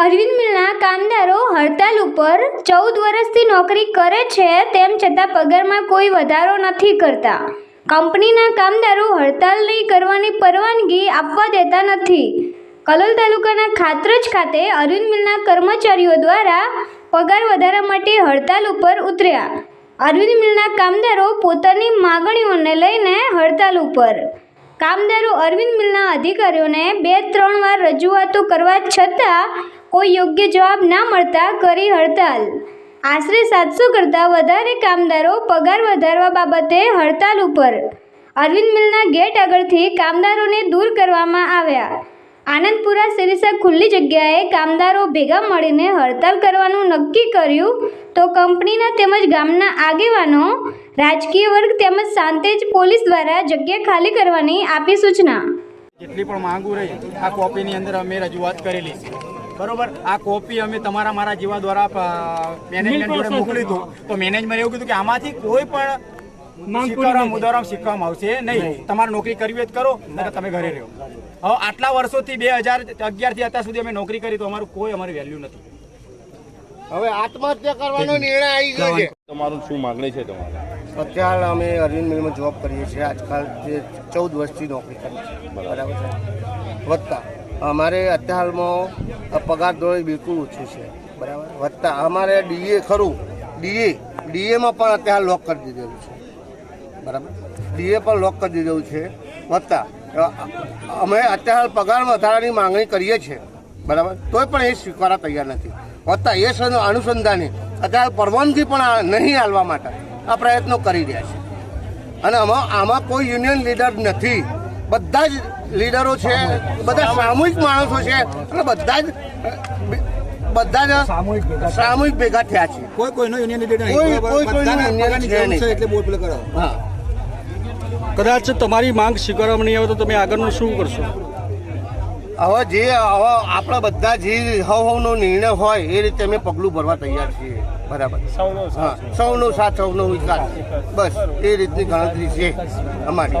અરવિંદ મિલના કામદારો હડતાલ ઉપર ચૌદ વર્ષથી નોકરી કરે છે તેમ છતાં પગારમાં કોઈ વધારો નથી કરતા. કંપનીના કામદારો હડતાલ નહીં કરવાની પરવાનગી આપવા દેતા નથી. કલોલ તાલુકાના ખાત્રજ ખાતે અરવિંદ મિલના કર્મચારીઓ દ્વારા પગાર વધારા માટે હડતાલ ઉપર ઉતર્યા. અરવિંદ મિલના કામદારો પોતાની માગણીઓને લઈને હડતાલ ઉપર. કામદારો અરવિંદ મિલના અધિકારીઓને બે ત્રણ વાર રજૂઆતો કરવા છતાં કોઈ યોગ્ય જવાબ ના મળતા કરી હડતાલ. આશરે સાતસો કરતાં વધારે કામદારો પગાર વધારવા બાબતે હડતાલ ઉપર. અરવિંદ મિલના ગેટ આગળથી કામદારોને દૂર કરવામાં આવ્યા. આનંદપુરા સિરિસા ખુલ્લી જગ્યાએ કામદારો ભેગા મળીને હડતાલ કરવાનું નક્કી કર્યું તો કંપનીના તેમજ ગામના આગેવાનો, રાજકીય વર્ગ તેમજ સાંતેજ પોલીસ દ્વારા જગ્યા ખાલી કરવાની આપી સૂચના. જેટલી પણ માંગુ રહી આ કોપીની અંદર અમે રજૂઆત કરેલી. બરોબર? આ કોપી અમે તમારા મારા જેવા દ્વારા મેનેજમેન્ટ જોડે મોકલી હતું તો મેનેજમેન્ટ એવું કીધું કે આમાંથી કોઈ પણ મુદ્દારામ શીખવામાં આવશે નહીં. તમારે નોકરી કરવી હોય તો કરો નકર તમે ઘરે રહો હવે આટલા વર્ષોથી બે હજાર અગિયારથી અત્યાર સુધી અમે નોકરી કરી તો અમારું કોઈ અમારી વેલ્યુ નથી. હવે આત્મહત્યા કરવાનો નિર્ણય આવી ગયો છે. તમારું શું માંગણી છે તમારે? અત્યારે અમે અરવિંદ મિલમાં જોબ કરીએ છીએ. આજકાલ જે ચૌદ વર્ષથી નોકરી કરીએ છીએ. બરાબર છે. વત્તા. અમારે અત્યારમાં પગાર ધોરણ બિલકુલ ઓછું છે. બરાબર? વત્તા, અમારે ડીએ ખરું. ડીએ, ડીએમાં પણ અત્યારે લોક કરી દીધેલું છે. બરાબર? ડીએ પણ લોક કરી દીધેલું છે. વત્તા અમે અત્યારે પગાર વધારાની માંગણી કરીએ છીએ. બરાબર? તોય પણ એ સ્વીકારવા તૈયાર નથી. વત્તા, એ અનુસંધાને અત્યારે પરવાનગી પણ નહીં હાલવા માટે આ પ્રયત્નો કરી રહ્યા છે. અને આમાં આમાં કોઈ યુનિયન લીડર નથી. બધા જ લીડરો છે બધા સામૂહિક માણસો છે અને બધા જ બધા જ સામૂહિક ભેગા થયા. છે. કોઈ કોઈનો યુનિયન કોઈ- કોઈ કોઈનો બધાને union પગારની છે જરૂર નહીં. છે એટલે બોલ પેલે કરો. હા. કદાચ તમારી માંગ સ્વીકારવામાં નહીં આવે તો તમે આગળનું શું કરશો? હવે જે હવે આપણા બધા જે હવ હવનો નિર્ણય હોય એ રીતે અમે પગલું ભરવા તૈયાર છીએ. બરાબર. હા સૌનો સાથ સૌનો વિકાસ બસ એ રીતની ગણતરી છે અમારી.